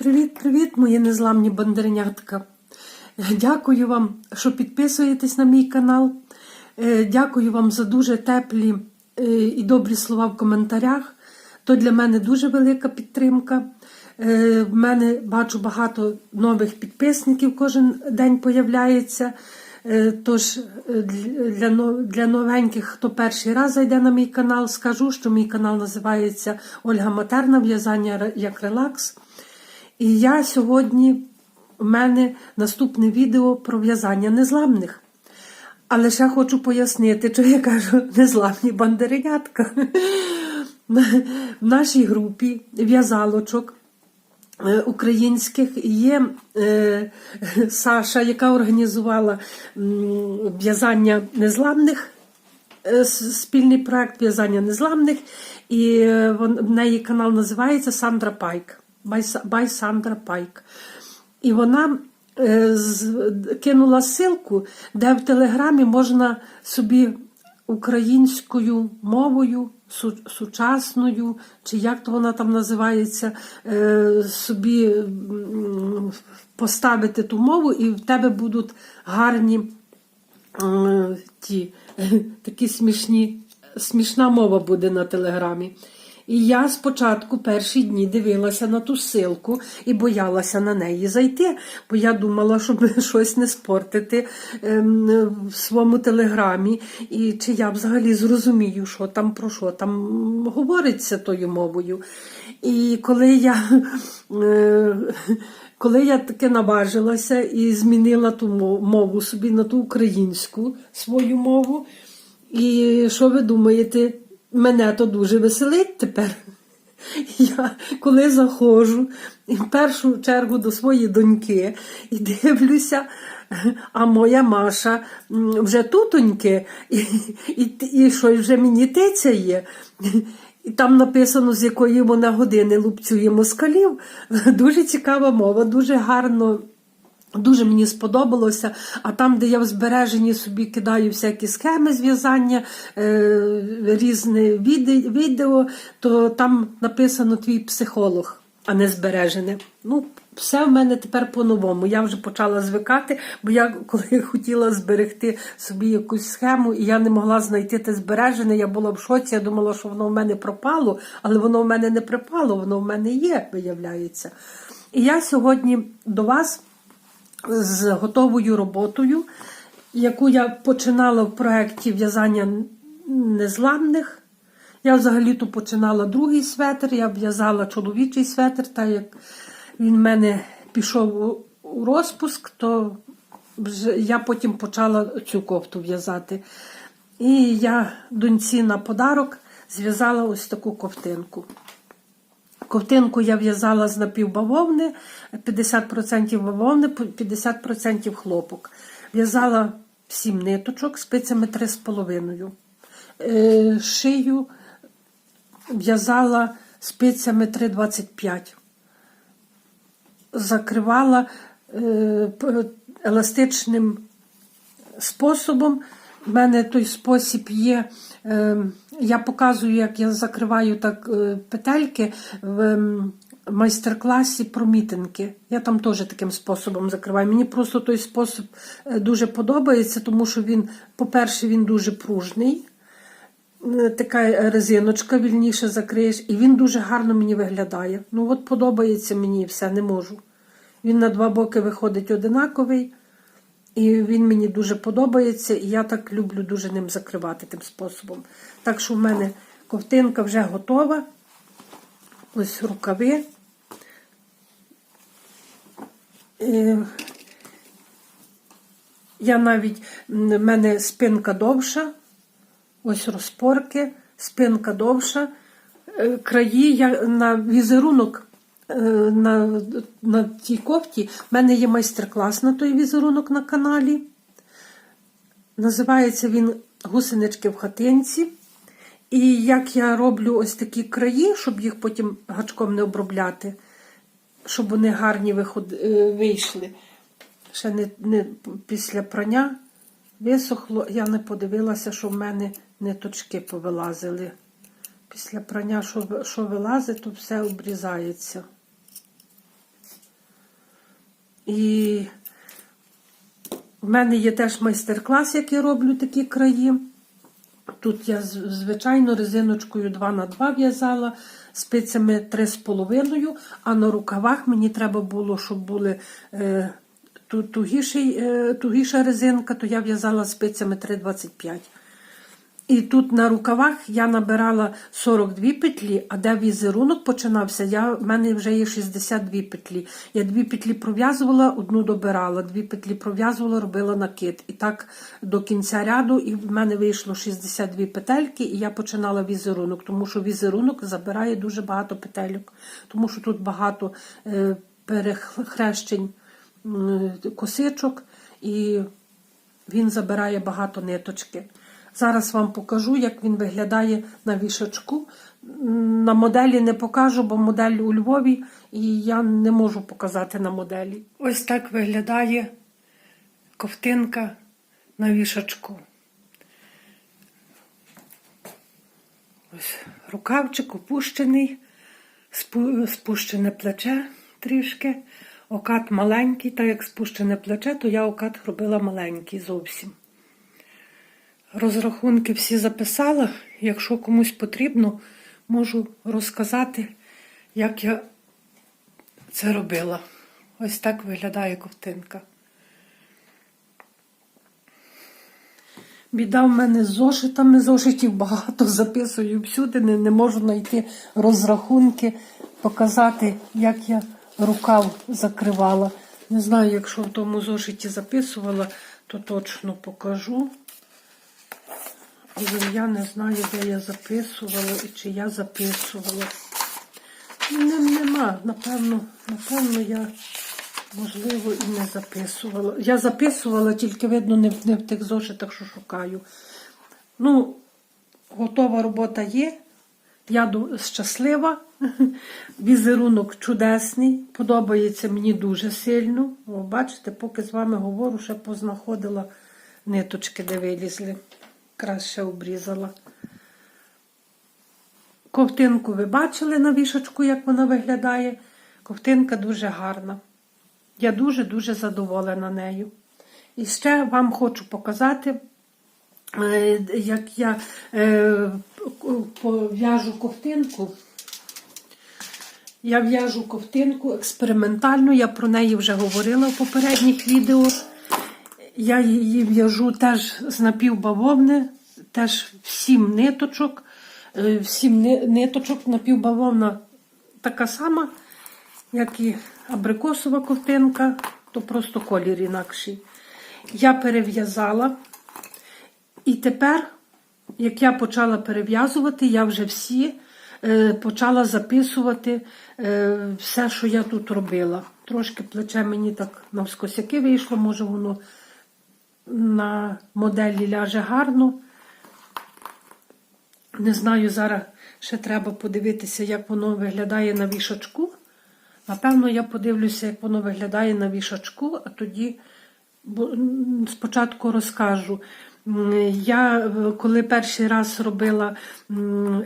Привіт-привіт, мої незламні бандернятка. Дякую вам, що підписуєтесь на мій канал. Е, Дякую вам за дуже теплі е, і добрі слова в коментарях. То для мене дуже велика підтримка. Е, В мене бачу багато нових підписників кожен день появляється. Тож для новеньких, хто перший раз зайде на мій канал, скажу, що мій канал називається Ольга Матерна в'язання як релакс. І я сьогодні у мене наступне відео про в'язання незламних. Але ще хочу пояснити, що я кажу незламні бандеринятка. В нашій групі в'язалочок е, українських є е, Саша, яка організувала в'язання незламних. е, Спільний проект в'язання незламних, і в неї канал називається Сандра Пайк. By Сандра Пайк. І вона е, кинула ссылку, де в Телеграмі можна собі українською мовою, сучасною, чи як то вона там називається, е, собі поставити ту мову, і в тебе будуть гарні ті такі смішні, смішна мова буде на телеграмі. І я спочатку перші дні дивилася на ту силку і боялася на неї зайти, бо я думала, щоб щось не спортити ем, в своєму телеграмі, і чи я взагалі зрозумію, що там про що там говориться тою мовою. І коли я е, коли я таки наважилася і змінила ту мову собі на ту українську свою мову, і що ви думаєте, мене то дуже веселить тепер. Я коли заходжу в першу чергу до своєї доньки і дивлюся, а моя Маша вже тутоньки, і, і, і що вже мені тицяє. І там написано, з якої вона години лупцює москалів. Дуже цікава мова, дуже гарно. Дуже мені сподобалося. А там, де я в збереженні собі кидаю всякі схеми зв'язання, е, різне відео, то там написано твій психолог, а не збережене. Ну, все в мене тепер по-новому. Я вже почала звикати, бо я коли хотіла зберегти собі якусь схему, і я не могла знайти те збережене, я була в шоці, я думала, що воно в мене пропало, але воно в мене не пропало, воно в мене є, виявляється. І я сьогодні до вас з готовою роботою, яку я починала в проєкті в'язання незламних. Я взагалі-то починала другий светр, я в'язала чоловічий светр, так як він в мене пішов у- розпуск, то я потім почала цю кофту в'язати. І я доньці на подарок зв'язала ось таку ковтинку. Ковтинку я в'язала з напівбавовни, 50% бавовни, 50% хлопок. В'язала 7 ниточок спицями 3,5. Е, Шию в'язала спицями 3,25. Закривала е, еластичним способом. У мене той спосіб є. е, Я показую, як я закриваю так е, петельки в ем, майстер-класі про мітинги. Я там теж таким способом закриваю. Мені просто той спосіб е, дуже подобається, тому що він, по-перше, він дуже пружний. Така резиночка вільніше закриєш, і він дуже гарно мені виглядає. Ну, от подобається мені все, не можу. Він на два боки виходить одинаковий. І він мені дуже подобається, і я так люблю дуже ним закривати тим способом. Так що в мене ковтинка вже готова. Ось рукави. Е, Я навіть в мене спинка довша, ось розпорки, спинка довша. Е, Краї я на візерунок на, на тій кофті. В мене є майстер-клас на той візерунок на каналі. Називається він Гусенички в хатинці. І як я роблю ось такі краї, щоб їх потім гачком не обробляти, щоб вони гарні виход... е, вийшли. Ще не, не після прання висохло, я не подивилася, що в мене ниточки повилазили. Після прання, що, що вилазить, то все обрізається. І в мене є теж майстер-клас, як я роблю такі краї. Тут я звичайно резиночкою 2 на 2 в'язала, спицями 3,5, а на рукавах мені треба було, щоб були е, тугіший, е, тугіша резинка, то я в'язала спицями 3,25. І тут на рукавах я набирала 42 петлі, а де візерунок починався, я, в мене вже є 62 петлі. Я дві петлі пров'язувала, одну добирала, дві петлі пров'язувала, робила накид. І так до кінця ряду, і в мене вийшло 62 петельки, і я починала візерунок, тому що візерунок забирає дуже багато петельок, тому що тут багато е, перехрещень м, косичок, і він забирає багато ниточки. Зараз вам покажу, як він виглядає на вішачку. На моделі не покажу, бо модель у Львові, і я не можу показати на моделі. Ось так виглядає ковтинка на вішачку. Ось рукавчик опущений, спущене плече трішки. Окат маленький, так як спущене плече, то я окат робила маленький зовсім. Розрахунки всі записала. Якщо комусь потрібно, можу розказати, як я це робила. Ось так виглядає ковтинка. Біда в мене з зошитами, зошитів багато записую всюди, не, не можу знайти розрахунки, показати, як я рукав закривала. Не знаю, якщо в тому зошиті записувала, то точно покажу. Я не знаю, де я записувала і чи я записувала. Не, нема, напевно, напевно, я, можливо, і не записувала. Я записувала, тільки видно, не в, не в тих зошитах, що шукаю. Ну, готова робота є. Я щаслива. Візерунок чудесний. Подобається мені дуже сильно. О, бачите, поки з вами говорю, ще познаходила ниточки, де вилізли. Краще обрізала. Ковтинку ви бачили на вішачку, як вона виглядає. Ковтинка дуже гарна. Я дуже-дуже задоволена нею. І ще вам хочу показати, е, як я е, пов'яжу ковтинку. Я в'яжу ковтинку експериментальну, я про неї вже говорила в попередніх відео. Я її в'яжу теж з напівбавовни, теж сім ниточок. Е, Сім ниточок напівбавовна така сама, як і абрикосова ковтинка, то просто колір інакший. Я перев'язала. І тепер, як я почала перев'язувати, я вже всі е, почала записувати е, все, що я тут робила. Трошки плече мені так навскосяки вийшло, може воно на моделі ляже гарно. Не знаю, зараз ще треба подивитися, як воно виглядає на вішачку. Напевно, я подивлюся, як воно виглядає на вішачку, а тоді спочатку розкажу. Я, е, коли перший раз робила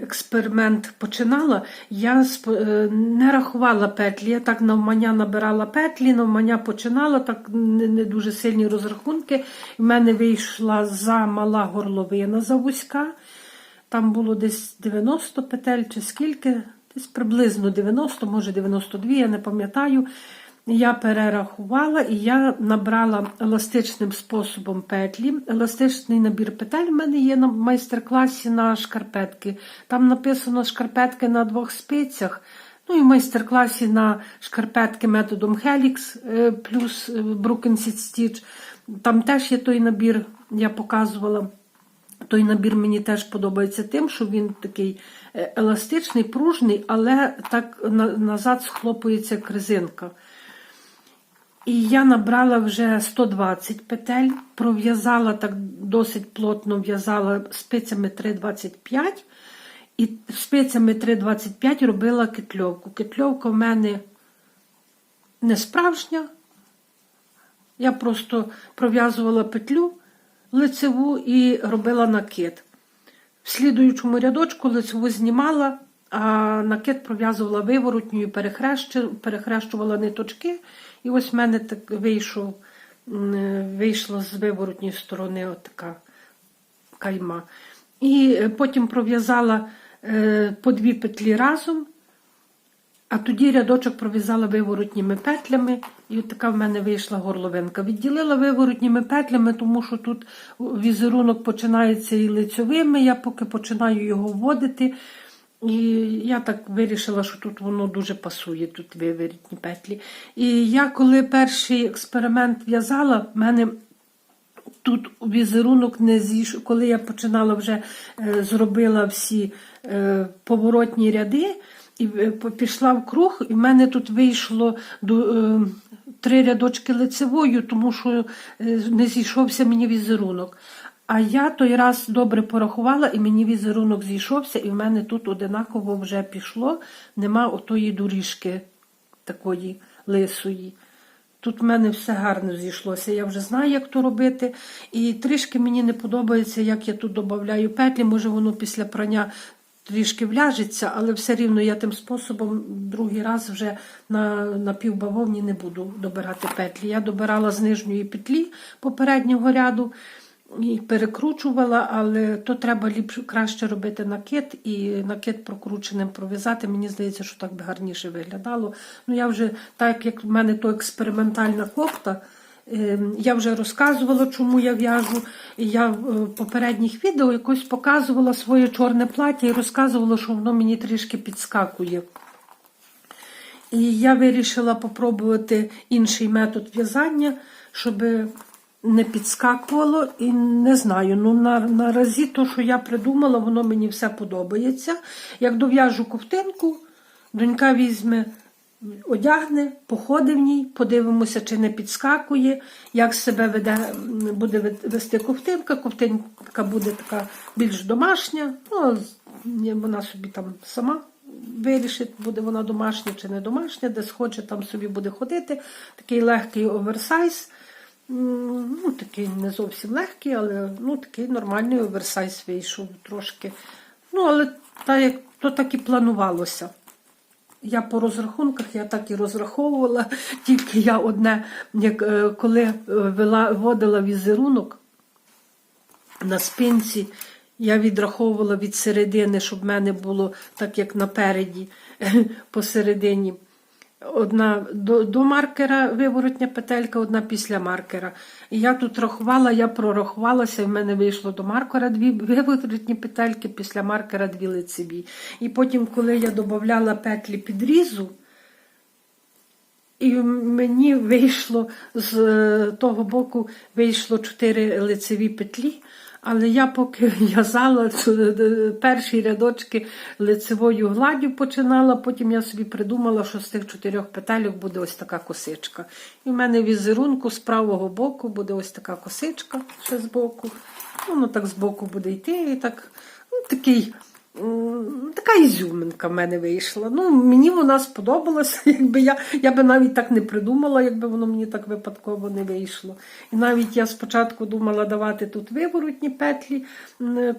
експеримент, починала, я е, не рахувала петлі. Я так навмання набирала петлі, навмання починала, так не, дуже сильні розрахунки. В мене вийшла замала горловина за вузька. Там було десь 90 петель чи скільки, десь приблизно 90, може 92, я не пам'ятаю. Я перерахувала і я набрала еластичним способом петлі. Еластичний набір петель в мене є на майстер-класі на шкарпетки. Там написано шкарпетки на двох спицях. Ну і в майстер-класі на шкарпетки методом Helix е, плюс е, Seed Stitch. Там теж є той набір, я показувала. Той набір мені теж подобається тим, що він такий е, еластичний, пружний, але так назад схлопується як резинка. І я набрала вже 120 петель, пров'язала так досить плотно в'язала спицями 3,25 і спицями 3,25 робила кетльовку. Кетльовка в мене не справжня. Я просто пров'язувала петлю лицеву і робила накид. В слідуючому рядочку лицеву знімала, а накид пров'язувала виворотньою, перехрещувала ниточки. І ось в мене так вийшов, вийшла з виворотньої сторони отака кайма. І е, потім пров'язала е, по дві петлі разом, а тоді рядочок пров'язала виворотніми петлями, і от така в мене вийшла горловинка. Відділила виворотніми петлями, тому що тут візерунок починається і лицьовими. Я поки починаю його вводити. І я так вирішила, що тут воно дуже пасує, тут виворотні петлі. І я коли перший експеримент в'язала, в мене тут візерунок не зійшов. Коли я починала вже е, зробила всі е, поворотні ряди і е, пішла в круг, і в мене тут вийшло до, е, три рядочки лицевою, тому що не зійшовся мені візерунок. А я той раз добре порахувала, і мені візерунок зійшовся, і в мене тут одинаково вже пішло, нема отої доріжки такої лисої. Тут в мене все гарно зійшлося. Я вже знаю, як то робити. І трішки мені не подобається, як я тут додаю петлі. Може, воно після прання трішки вляжеться, але все рівно я тим способом другий раз вже на, на півбавовні не буду добирати петлі. Я добирала з нижньої петлі попереднього ряду і перекручувала, але то треба ліпше краще робити накид і накид прокрученим пров'язати. Мені здається, що так би гарніше виглядало. Ну я вже так як в мене то експериментальна кофта. е, Я вже розказувала, чому я в'яжу. Я в попередніх відео якось показувала своє чорне плаття і розказувала, що воно мені трішки підскакує. І я вирішила попробувати інший метод в'язання, щоб не підскакувало. І не знаю, ну на, наразі то, що я придумала, воно мені все подобається. Як дов'яжу ковтинку, донька візьме, одягне, походить в ній, подивимося, чи не підскакує, як себе веде, буде вести ковтинка. Ковтинка буде така більш домашня. Ну, вона собі там сама вирішить, буде вона домашня чи не домашня, де схоче, там собі буде ходити. Такий легкий оверсайз. Ну, такий не зовсім легкий, але ну, такий нормальний оверсайз вийшов трошки. Ну, але так, як, то так і планувалося. Я по розрахунках я так і розраховувала, тільки я одне, як е, коли е, вела, вводила візерунок на спинці, я відраховувала від середини, щоб в мене було так, як напереді, посередині. Одна до, до маркера виворотня петелька, одна після маркера. І я тут рахувала, я прорахувалася, і в мене вийшло до маркера дві виворотні петельки, після маркера дві лицеві. І потім, коли я додавала петлі підрізу, і мені вийшло з е, того боку вийшло чотири лицеві петлі. Але я поки в'язала е, перші рядочки лицевою гладдю починала, потім я собі придумала, що з тих чотирьох петельок буде ось така косичка. І в мене візерунку з правого боку буде ось така косичка ще з боку. Воно так з боку буде йти. І так, ну, такий Така ізюминка в мене вийшла. Ну, мені вона сподобалася. Якби я, я би навіть так не придумала, якби воно мені так випадково не вийшло. І навіть я спочатку думала давати тут виворотні петлі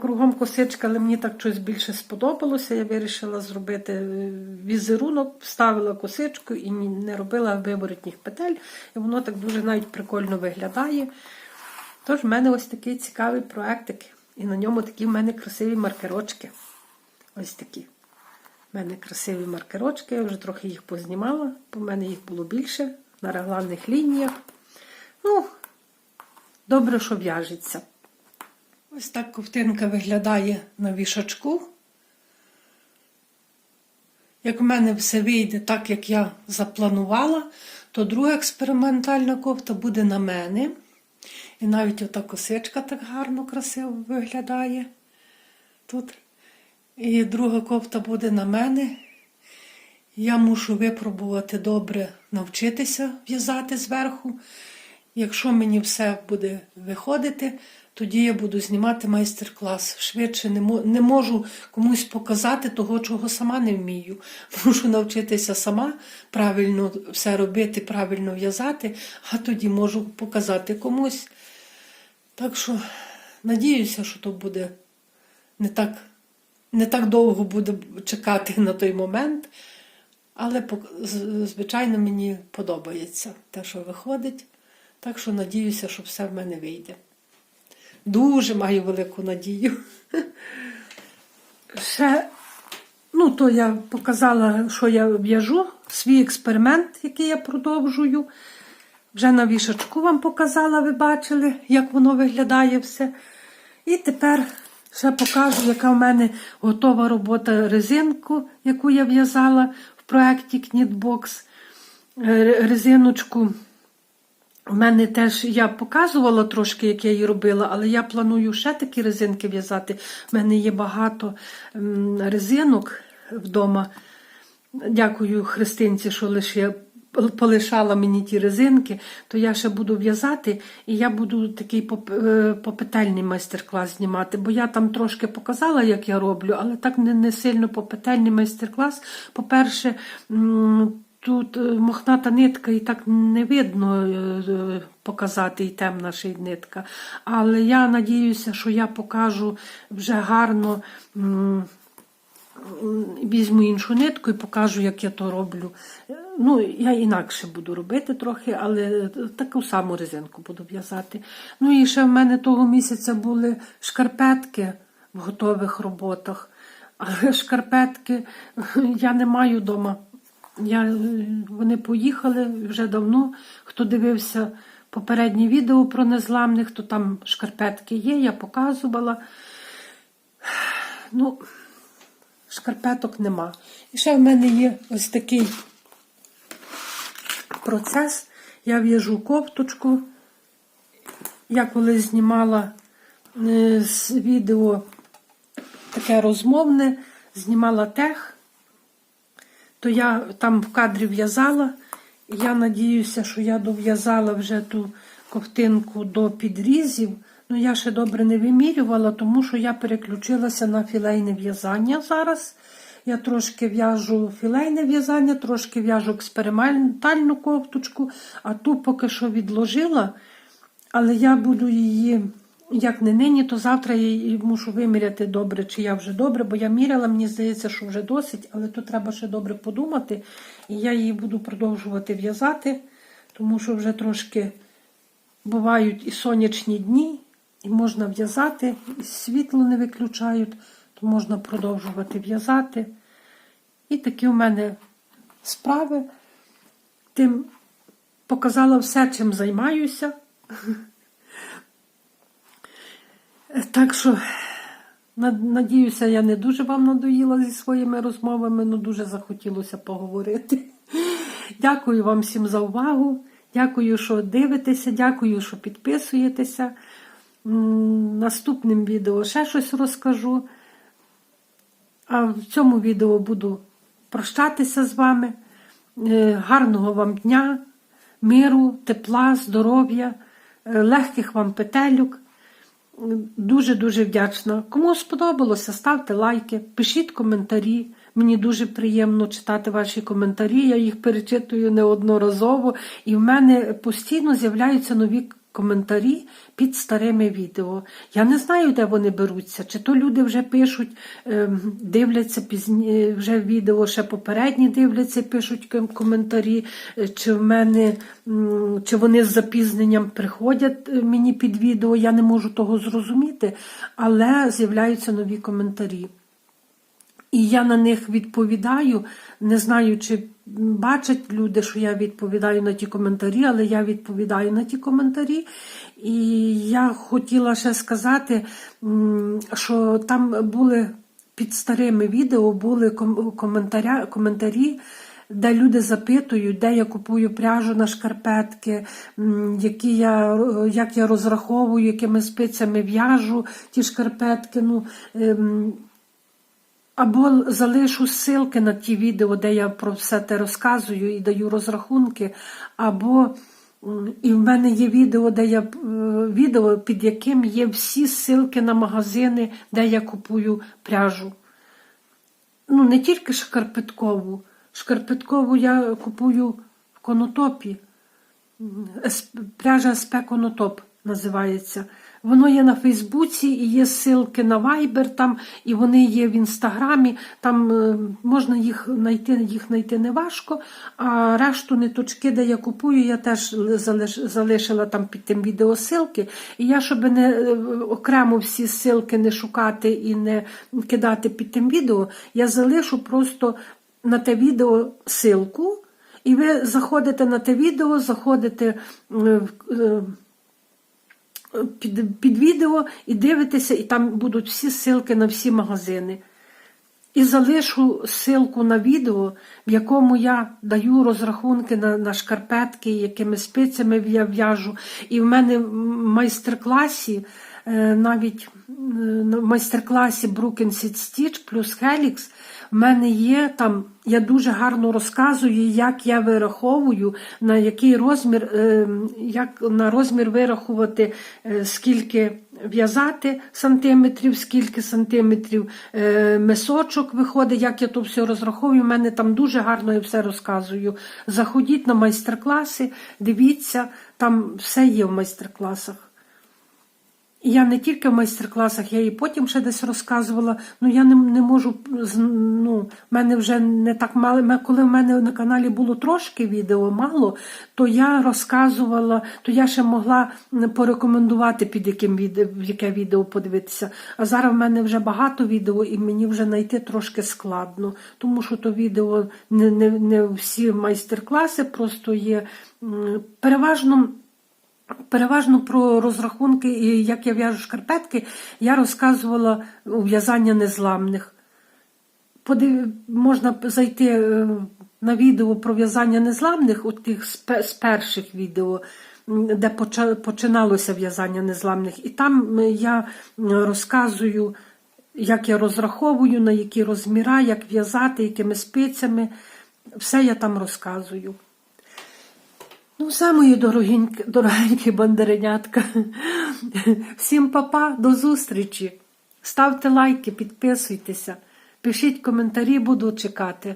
кругом косичка, але мені так щось більше сподобалося. Я вирішила зробити е, візерунок, вставила косичку і не робила виворотніх петель. І воно так дуже навіть прикольно виглядає. Тож в мене ось такий цікавий проектик. І на ньому такі в мене красиві маркерочки. Ось такі. У мене красиві маркерочки, я вже трохи їх познімала, бо в мене їх було більше на регланних лініях. Ну, добре, що в'яжеться. Ось так ковтинка виглядає на вішачку. Як в мене все вийде так, як я запланувала, то друга експериментальна кофта буде на мене. І навіть ота косичка так гарно, красиво виглядає тут. І друга кофта буде на мене. Я мушу випробувати добре навчитися в'язати зверху. Якщо мені все буде виходити, тоді я буду знімати майстер-клас. Швидше не, можу комусь показати того, чого сама не вмію. Мушу навчитися сама правильно все робити, правильно в'язати, а тоді можу показати комусь. Так що надіюся, що то буде не так не так довго буду чекати на той момент, але звичайно мені подобається те, що виходить. Так що надіюся, що все в мене вийде. Дуже маю велику надію. Ще, ну, то я показала, що я в'яжу, свій експеримент, який я продовжую. Вже на вішачку вам показала, ви бачили, як воно виглядає все. І тепер ще покажу, яка в мене готова робота резинку, яку я в'язала в проєкті Knitbox. Е, Резиночку. У мене теж я показувала трошки, як я її робила, але я планую ще такі резинки в'язати. У мене є багато резинок вдома. Дякую Христинці, що лише полишала мені ті резинки, то я ще буду в'язати, і я буду такий е, попетельний майстер-клас знімати, бо я там трошки показала, як я роблю, але так не, не сильно попетельний майстер-клас. По-перше, тут е, мохната нитка і так не видно е, показати, і темна ще й нитка. Але я надіюся, що я покажу вже гарно. Візьму іншу нитку і покажу, як я то роблю. Ну, я інакше буду робити трохи, але таку саму резинку буду в'язати. Ну і ще в мене того місяця були шкарпетки в готових роботах. Але шкарпетки я не маю вдома. Я, вони поїхали вже давно. Хто дивився попереднє відео про незламних, то там шкарпетки є, я показувала. Ну, шкарпеток нема. І ще в мене є ось такий процес. Я в'яжу кофточку. Я коли знімала е, з відео таке розмовне, знімала тех, то я там в кадрі в'язала. Я надіюся, що я дов'язала вже ту ковтинку до підрізів. Ну, я ще добре не вимірювала, тому що я переключилася на філейне в'язання зараз. Я трошки в'яжу філейне в'язання, трошки в'яжу експериментальну кофточку, а ту поки що відложила. Але я буду її, як не нині, то завтра я її мушу виміряти добре, чи я вже добре, бо я міряла, мені здається, що вже досить, але тут треба ще добре подумати. І я її буду продовжувати в'язати, тому що вже трошки бувають і сонячні дні, і можна в'язати, світло не виключають, то можна продовжувати в'язати. І такі у мене справи. Тим показала все, чим займаюся. Так що, надіюся, я не дуже вам надоїла зі своїми розмовами, але дуже захотілося поговорити. Дякую вам всім за увагу. Дякую, що дивитеся, дякую, що підписуєтеся. Наступним відео ще щось розкажу. А в цьому відео буду прощатися з вами. Е, Гарного вам дня, миру, тепла, здоров'я, е, легких вам петелюк. Дуже-дуже вдячна. Кому сподобалося, ставте лайки, пишіть коментарі. Мені дуже приємно читати ваші коментарі. Я їх перечитую неодноразово, і в мене постійно з'являються нові коментарі під старими відео. Я не знаю, де вони беруться. Чи то люди вже пишуть, ем, дивляться пізні вже відео, ще попередні дивляться, пишуть коментарі, е, чи в мене чи вони з запізненням приходять е, мені під відео. Я не можу того зрозуміти, але з'являються нові коментарі. І я на них відповідаю. Не знаю, чи бачать люди, що я відповідаю на ті коментарі, але я відповідаю на ті коментарі. І я хотіла ще сказати, що там були під старими відео були коментарі. Де люди запитують, де я купую пряжу на шкарпетки, які я, як я розраховую, якими спицями в'яжу ті шкарпетки. Ну, ем, або залишу ссылки на ті відео, де я про все те розказую і даю розрахунки, або і в мене є відео, де я е, відео, під яким є всі ссылки на магазини, де я купую пряжу. Ну, не тільки шкарпеткову. Шкарпеткову я купую в конотопі. Пряжа СП Конотоп називається. Воно є на Фейсбуці і є ссылки на Viber там, і вони є в інстаграмі. Там е, можна їх знайти, їх знайти не важко. А решту ниточки, де я купую, я теж залиш- залишила там під тим відео ссылки. І я, щоб не е, окремо всі ссылки не шукати і не кидати під тим відео, я залишу просто на те відео ссылку. І ви заходите на те відео, заходите е, в- е, під, під відео і дивитеся, і там будуть всі ссылки на всі магазини. І залишу ссылку на відео, в якому я даю розрахунки на, на шкарпетки, якими спицями я в'яжу. І в мене в майстер-класі, е, навіть е, на майстер-класі Seed Stitch плюс Helix, в мене є там, я дуже гарно розказую, як я вираховую, на який розмір, е, як на розмір вирахувати, е, скільки в'язати сантиметрів, скільки сантиметрів е, мисочок виходить, як я то все розраховую. У мене там дуже гарно я все розказую. Заходіть на майстер-класи, дивіться, там все є в майстер-класах. Я не тільки в майстер-класах, я і потім ще десь розказувала. Ну я не, не можу ну, в мене вже не так мало. Коли в мене на каналі було трошки відео мало, то я розказувала, то я ще могла порекомендувати, під яким відео, яке відео подивитися. А зараз в мене вже багато відео, і мені вже знайти трошки складно, тому що то відео не, не, не всі майстер-класи, просто є переважно. Переважно про розрахунки і як я в'яжу шкарпетки, я розказувала у в'язання незламних. Подив... Можна зайти е, на відео про в'язання незламних, от тих з перших відео, де починалося в'язання незламних. І там е, я розказую, як я розраховую, на які розміра, як в'язати, якими спицями. Все я там розказую. Ну, все, мої дорогенькі, дорогенькі бандеренятка. Всім папа, до зустрічі. Ставте лайки, підписуйтеся, пишіть коментарі, буду чекати.